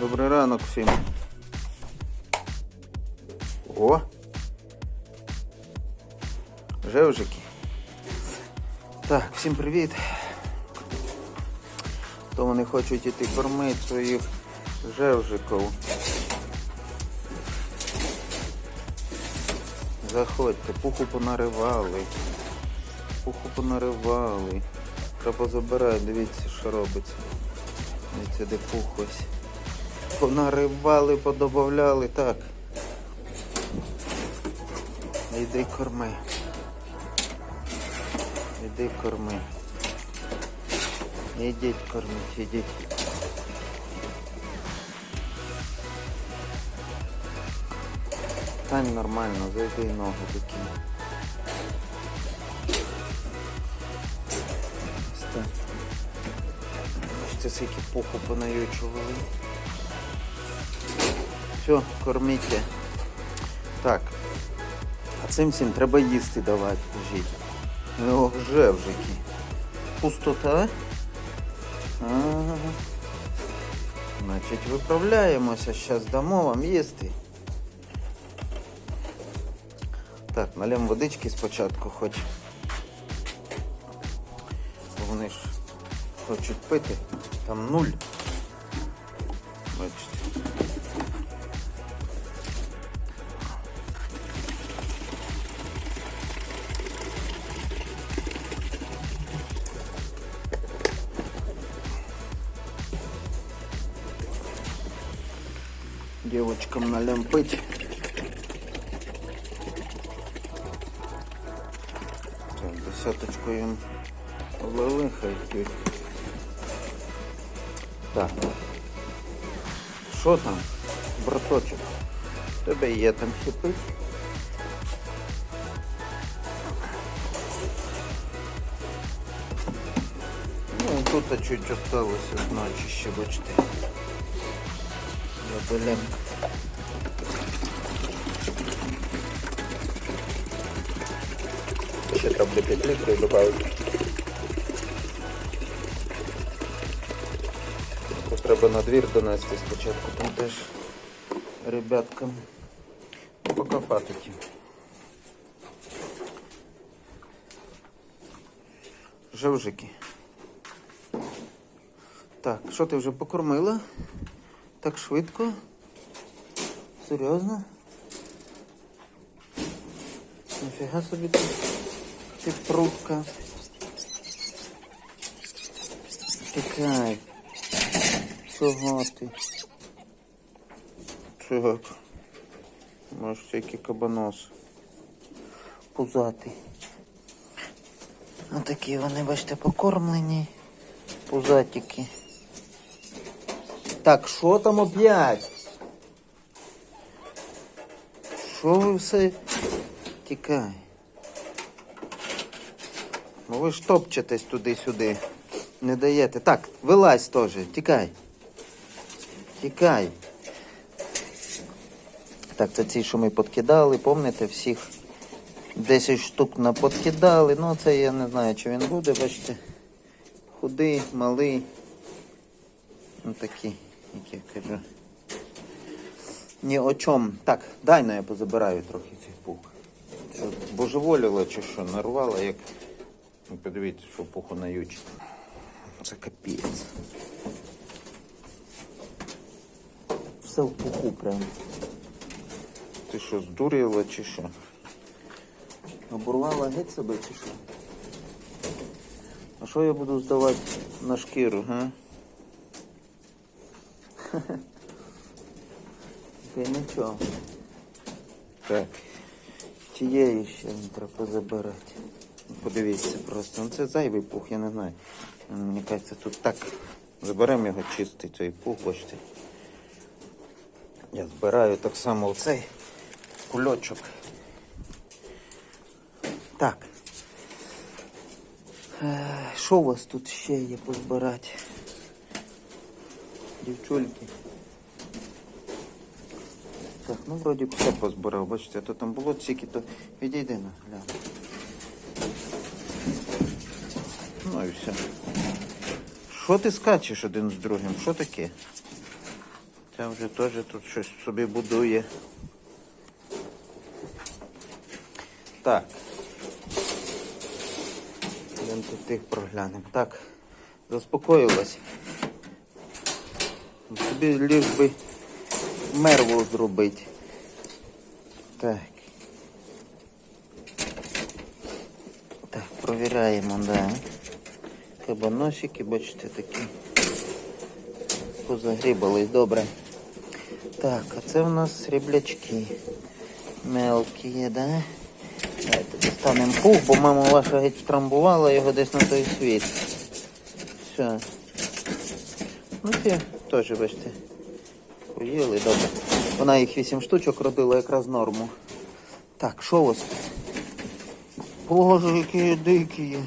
Добрий ранок всім. О! Жевжики. Так, всім привіт. То вони хочуть іти кормити своїх жевжиків. Заходьте, пуху понаривали. Пуху понаривали. Треба забирати, дивіться, що робиться. Дивіться, де пух ось. Понаривали, подобавляли, так. Іди корми. Іди корми. Ідіть корміть, ідіть. Стань нормально, зайди ногу такі. Стань. Бачите, скільки пуху понаючували. Все, корміть. Так. А цим всім треба їсти давати, кажіть. Ну, вже які. Пустота? Ага. Значить, виправляємося, зараз дамо вам їсти. Так, налємо водички спочатку хоч. Вони ж хочуть пити. Там нуль. Бачите. Девочкам налем пить. Так, десяточку їм влили. Так. Що там, браточок? Тебе є там ще? Ну, тут чуть осталося з ночі ще, бачите. Забелем. Ще треба буде 5 літрів додати. Тут треба на двір донести спочатку, там теж ребяткам. Ну, поки фатики. Жевжики. Так, що ти вже покормила? Так швидко? Серйозно? Ніфіга собі ти, ти прутка. Тікай. Чого ти? Чого? Може тільки кабанос. Пузатий. Отакі вони, бачите, покормлені. Пузатики. Так, що там опять? Що ви все тікай? Ну ви ж топчетесь туди-сюди. Не даєте. Так, вилазь теж, тікай. Тікай. Так, це ці, що ми подкидали, помните, всіх 10 штук наподкидали. Ну, це я не знаю, чи він буде, бачите. Худий, малий. Ну такі, як я кажу. Ні о чому. Так, дай на я позабираю трохи цих пух. Божеволіла чи що, нарвала, як. Ну, подивіться, що пуху наючить. Це капець. Все в пуху прям. Ти що, здуріла чи що? Оборвала геть себе чи що? А що я буду здавати на шкіру, га? Та й нічого. Так. Тієї ще треба забирати. Подивіться просто. Ну це зайвий пух, я не знаю. Мені кажеться, тут так. Заберемо його чистий цей пух, бачите. Я збираю так само оцей кульочок. Так. Е, Що у вас тут ще є позбирати? Дівчульки. Так, ну вроді все позбирав, бачите, а то там було тільки, то відійди на гляну. Все. Що ти скачеш один з другим? Що таке? Ця вже теж тут щось собі будує. Так. Йдемо тут тих проглянемо. Так, заспокоїлась. Тобі ліж би мерву зробити. Так. Так, провіряємо, да. Кабаносики, бачите, такі. Позагрібались, добре. Так, а це в нас сріблячки. Мелкі є, да? Давайте достанемо пух, бо мама ваша геть втрамбувала його десь на той світ. Все. Ну ті теж, бачите. Поїли, добре. Вона їх 8 штучок родила якраз норму. Так, що у вас? Боже, які дикі.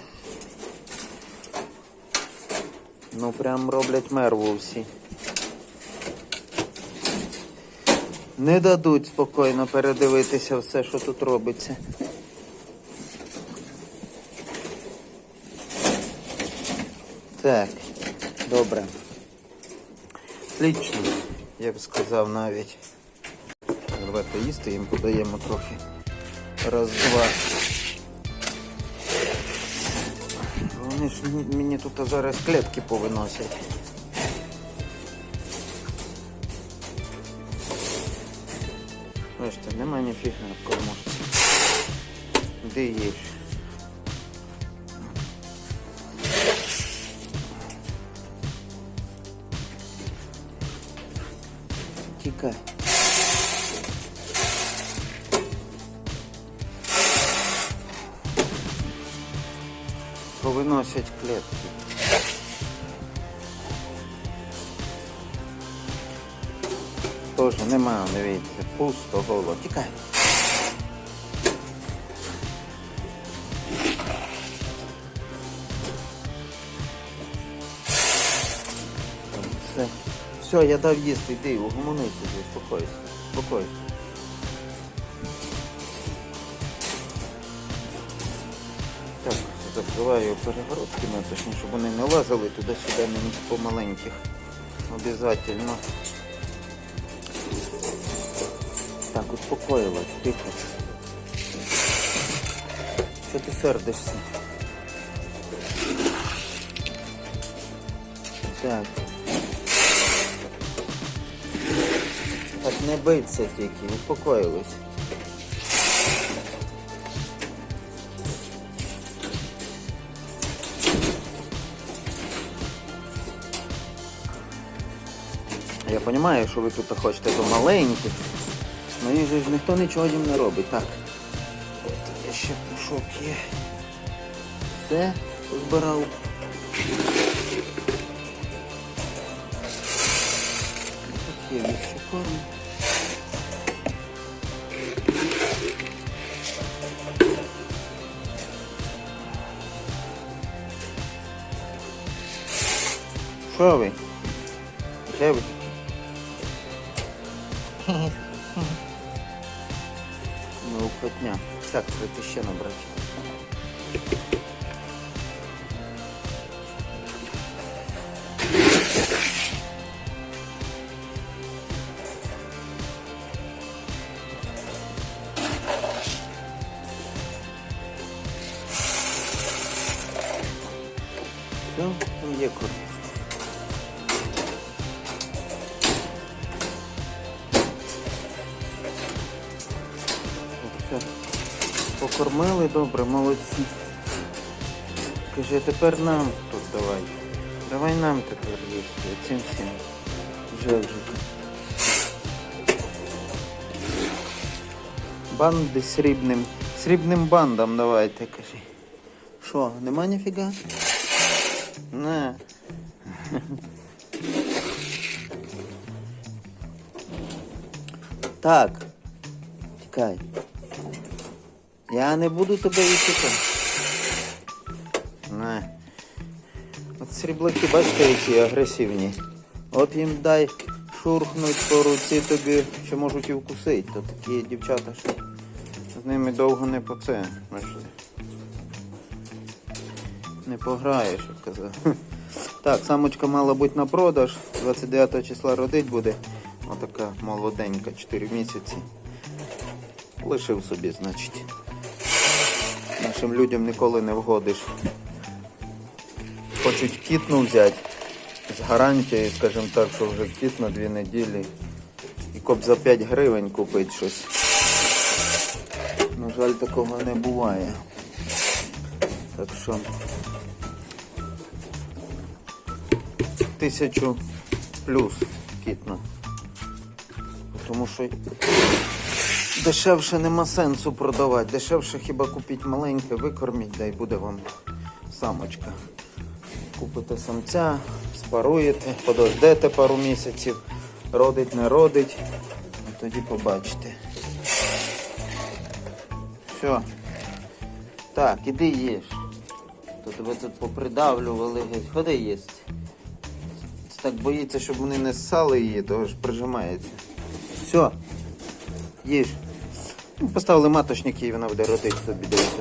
Ну прям роблять мерву всі. Не дадуть спокійно передивитися все, що тут робиться. Так, добре. Отлично, я б сказав навіть. Давайте їсти їм подаємо трохи. Раз-два. Вони ж мені тут зараз клітки повиносять. Бачите, нема ніфіга в кормушці. Де їж? Тікай. Повиносять клітки. Тоже нема, дивіться, пусто голо. Тікай. Все. Все, я дав їсти, йди, угомонися, успокойся. Спокойся. Закриваю перегородки, ну, точніше, щоб вони не лазили туди-сюди мені по маленьких. Обязательно. Так, успокоилась, тихо. Що ти сердишся? Так. Так не биться тільки, успокоїлись. Розумію, що ви тут хочете до маленьких. Ну же ж ніхто нічого їм не робить. Так. От ще пушок є. Все, збирав. Ще корм. Що ви? Покормили добре, молодці. Каже, тепер нам тут давай. Давай нам тепер їсти. Цим всім. Жевжика. Банди срібним. Срібним бандам давайте, кажи. Що, нема ніфіга? Не. Так. Тікай. Я не буду тебе відчекати. Не. От сріблаки, бачите, які агресивні. От їм дай шурхнуть по руці тобі, що можуть і вкусити. То такі дівчата, що з ними довго не по це. Не пограєш, як казав. Так, самочка мала бути на продаж. 29 числа родить буде. Отака молоденька, 4 місяці. Лишив собі, значить. Нашим людям ніколи не вгодиш. Хочуть кітну взяти з гарантією, скажімо так, що вже кіт на 2 неділі. І коп за 5 гривень купить щось. На жаль, такого не буває. Так що тисячу плюс кітна. Тому що дешевше нема сенсу продавати. Дешевше хіба купіть маленьке, викорміть, да й буде вам самочка. Купите самця, спаруєте, подождете пару місяців, родить, не родить, і тоді побачите. Все. Так, іди їж. То тебе тут попридавлювали, геть. ходи їсти. Так боїться, щоб вони не ссали її, то ж прижимається. Все. Їж. Ну, Поставили маточники і вона буде родити собі десь.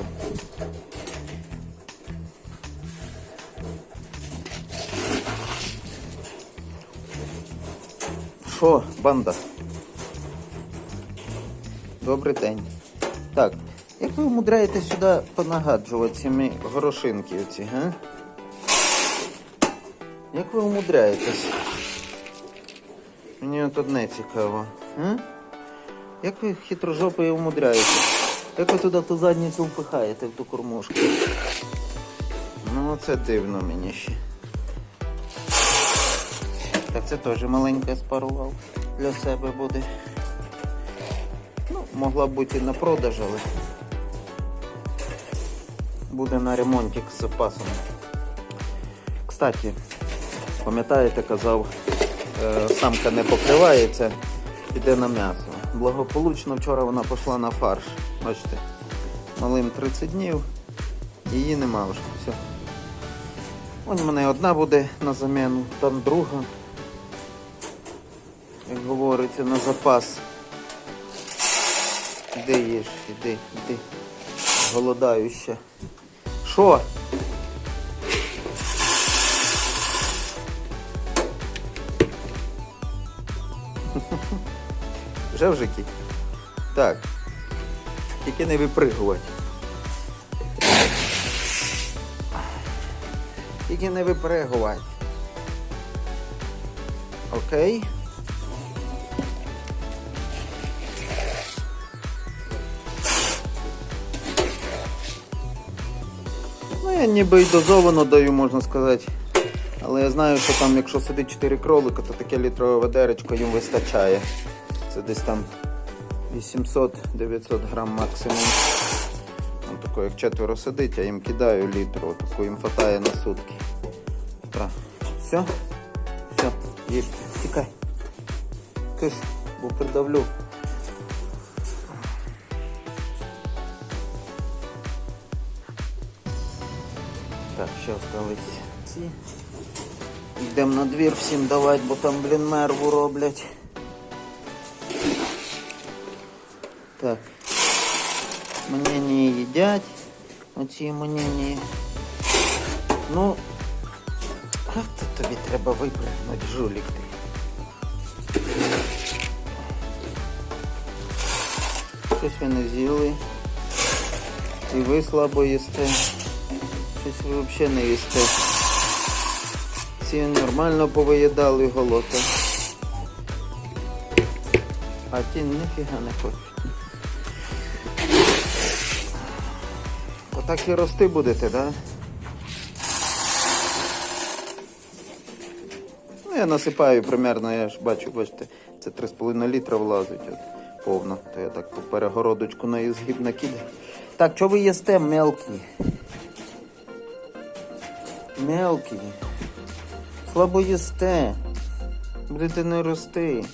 Що, банда? Добрий день. Так, як ви умудряєтесь сюди понагаджувати цими горошинки оці, га? Як ви умудряєтесь? Мені от одне цікаво. А? Як ви хитрожопи умудряєтесь? Як ви туди ту задницю впихаєте в ту кормушку? Ну, це дивно мені ще. Так це теж маленьке спарував. Для себе буде. Ну, могла б бути на продаж, але буде на ремонтик з запасом. Кстати, пам'ятаєте, казав, е, самка не покривається, піде на м'ясо. Благополучно вчора вона пішла на фарш. Бачите, малим 30 днів, її нема вже. Все. Ось в мене одна буде на заміну, там друга. Як говориться, на запас. Іди їж, іди, іди. Голодаю ще. Що? Вже вже кіт. Так. Тільки не випригувати. Тільки не випригувати. Окей. Ну, я ніби й дозовано даю, можна сказати. Але я знаю, що там, якщо сидить 4 кролика, то таке літрове ведеречко їм вистачає. Це десь там 800-900 грам максимум. Ось тако, як четверо сидить, я їм кидаю літру, таку їм хватає на сутки. Так. Все? Все, їж. Тікай. Киш, бо придавлю. Так, ще остались ці. Йдемо на двір всім давати, бо там, блін, мерву роблять. Так. Мнені їдять. Оці мнені. Ну, як то тобі треба випрыгнути, жулік ти. Щось ви не з'їли. І ви слабо їсте. Щось ви взагалі не їсте. Ці нормально повиїдали голота. А ті ніфіга не хочуть. Отак і рости будете, да? Ну, я насипаю примерно, я ж бачу, бачите, це 3,5 літра влазить от, повно. То я так по перегородочку на ізгиб накидаю. Так, що ви їсте, мелкі? Мелкі. Слабо їсте. Будете не рости.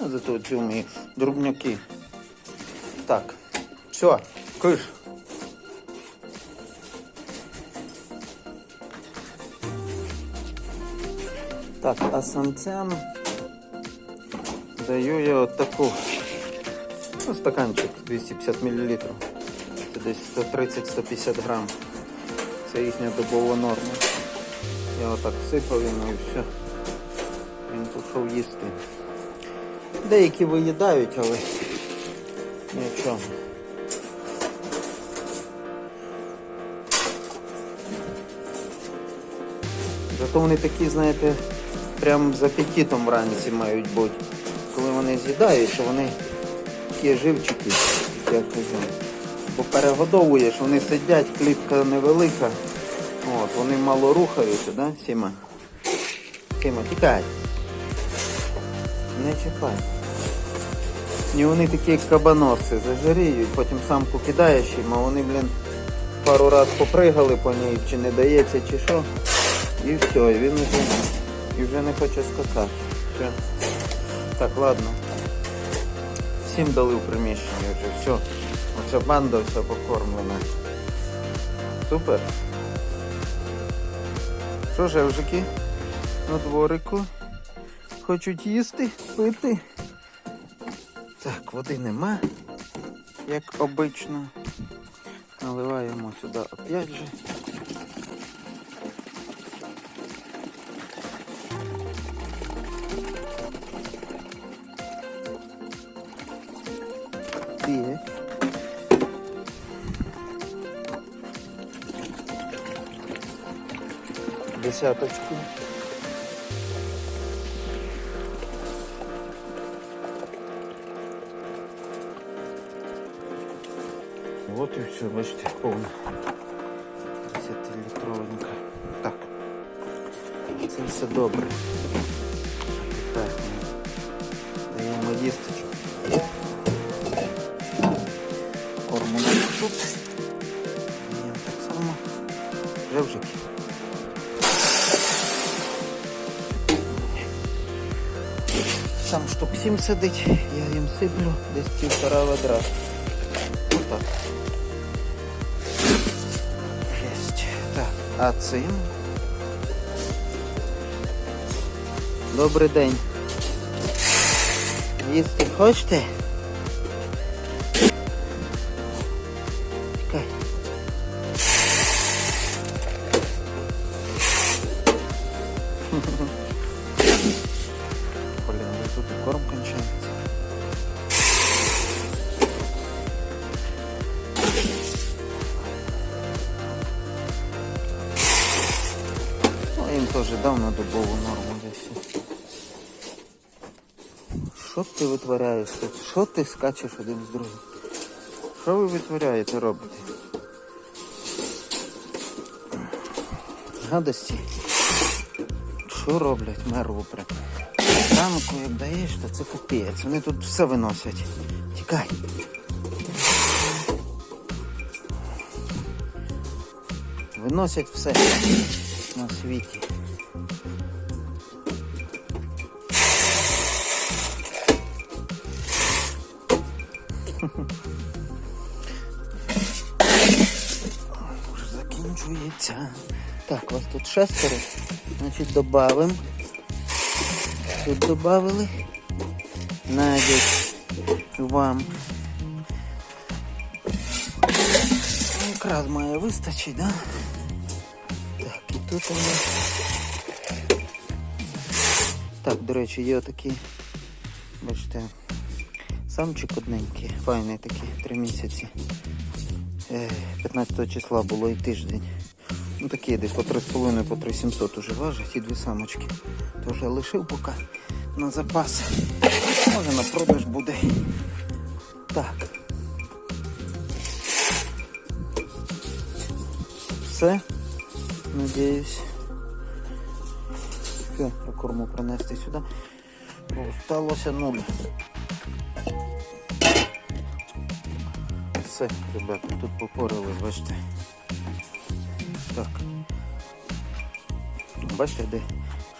А зато ці мої друбняки. Так. Все, киш. Так, а самцям даю я от таку ну, стаканчик 250 мл. Це десь 130-150 грам. Це їхня добова норма. Я отак всипав йому і все. Він пішов їсти. Деякі виїдають, але нічого. Зато вони такі, знаєте, прям з апетитом вранці мають бути. Коли вони з'їдають, що вони такі живчики, як кажу. Бо перегодовуєш, вони сидять, клітка невелика. От, вони мало рухаються, да, Сіма? Сіма, тікай. Не чіпай. І вони такі кабаноси, зажиріють, потім самку кидаєш їм, а вони, блін, пару раз попригали по ній, чи не дається, чи що. І все, і він вже, і вже не хоче скакати. Все. Так, ладно. Всім дали в приміщенні вже, все. Оця банда вся покормлена. Супер. Що ж, жики на дворику? Хочуть їсти, пити. Так, води нема, як обично. Наливаємо сюди опять же. Десяточку. Вот и все, бачите, повна. 10-літровенька. Так. Це все добре. Так. Даємо їсточку. Корму тут. Штук 7 сидить, я їм сиплю десь півтора ведра. Отак. Єсть. Так, а цим. Добрий день. Їсти хочете? Ну, їм теж дав на добову норму десь. Що ти витворяєш тут? Що ти скачеш один з другим? Що ви витворяєте, робите? Гадості. Що роблять мерву прям? Ранку як даєш, то це капець. Вони тут все виносять. Тікай. Виносять все на світі. Вже закінчується. Так, вас тут шестеро. Значить, додаємо. Тут додали. Надять вам. Якраз має вистачить, да? Так, і тут у нас. Так, до речі, є отакі, бачите, самчик одненький, файний такий, три місяці. Е, 15 числа було і тиждень. Ну такі десь по 3,5 по 3,700 уже важать і дві самочки. Тож я лишив поки на запас. Може на продаж буде. Так. Все. Надіюсь. Все, корму принести сюди. Осталося нуль. Все, ребята, тут попорились, бачите. Так. Бачите, де,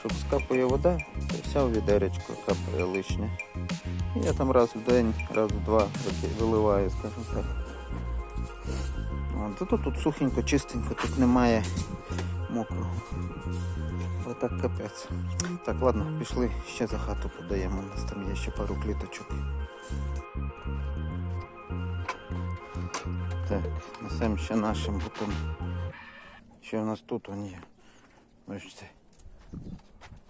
щоб скапує вода, то вся в відеречко капає лишнє. Я там раз в день, раз в два виливаю, скажімо так. От, зато тут сухенько, чистенько, тут немає мокрого. Отак капець. Так, ладно, пішли ще за хату подаємо. У нас там є ще пару кліточок. Так, несемо ще нашим бутом. Що у нас тут вони є? Бачите.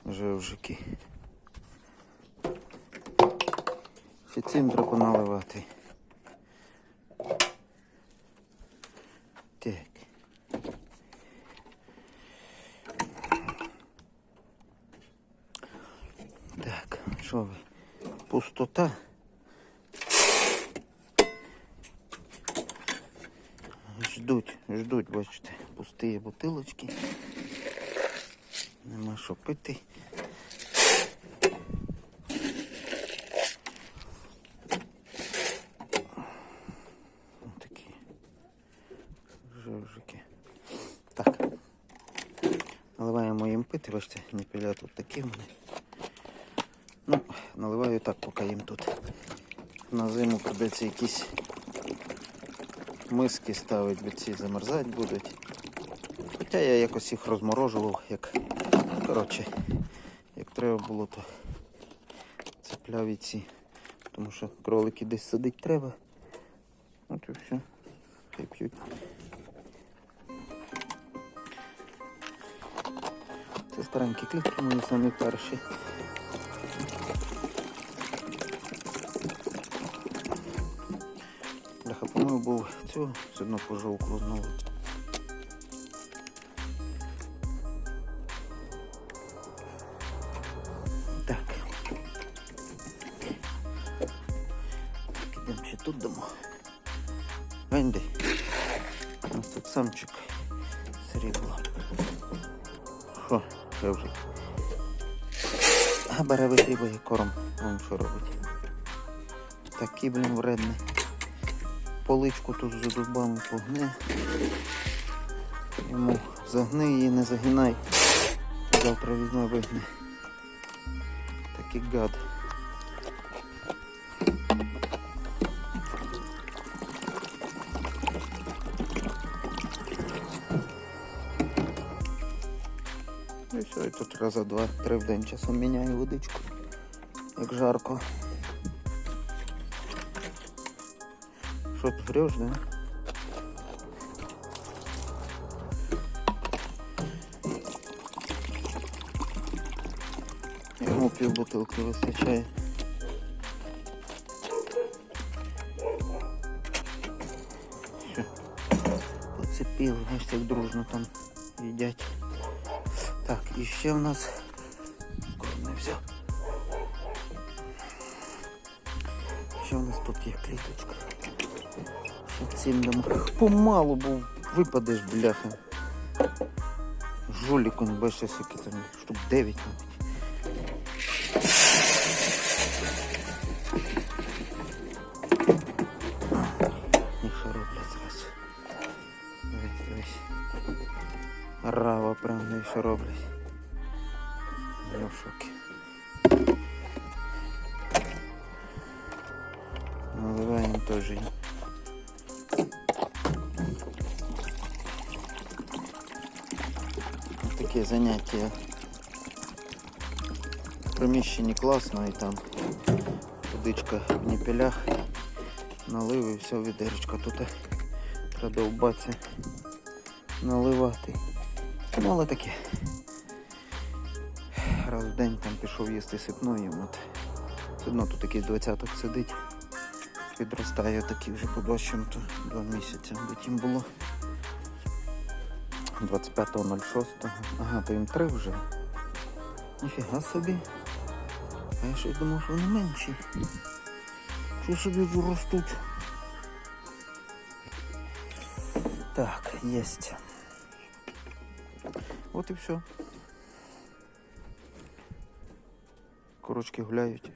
Жевжики. Ще цим треба наливати. Так. Так, що ви? Пустота. Ждуть, бачите, пусті бутилочки. Нема що пити. Такі жевжики. Так. Наливаємо їм пити, бачите, ніпіля тут такі в мене. Ну, наливаю так, поки їм тут. На зиму придеться якісь миски ставити, бо ці замерзати будуть. Хоча я якось їх розморожував, як. Коротше, як треба було, то цепляв і ці. Тому що кролики десь садити треба. От і все. Хай п'ють. Це старенькі клітки мої самі перші. Бляха, був цю, все одно пожовкло знову. Так. Ідемо ще тут дамо. Венди. У нас тут самчик срібло. Що, я вже. А бере вигрібає корм. Вон що робить. Такий, блін, вредний. Поличку тут за дубами погне. Йому загни її, не загинай. Завтра візьме вигне. Такий гад. І все, і тут раза два-три в день часом міняю водичку. Як жарко. Що ти врешь, да? Йому пів бутилки вистачає. Що? Поцепили, ось як дружно там їдять. Так, і ще в нас корм не взяв. Ще в нас тут є кліточка. Ще цим дамо. Помалу, бо випадеш, бляха. Жулік, он бачиш, скільки там, штук 9, мабуть. І що роблять зараз? Дивись, дивись. Рава прям ну і що роблять. Заняття. В приміщенні класно і там водичка в ніпелях. Налив і все, відеречка тут треба довбатися, наливати. Ну, але таке. Раз в день там пішов їсти сипну їм. От. Все одно тут якийсь двадцяток сидить. Підростає такий вже по то два місяці, бо тім було. 25.06. Ага, то їм три вже. Ніфіга собі. А я щось думав, що вони менші. Що собі ростуть. Так, єсть. От і все. Курочки гуляють.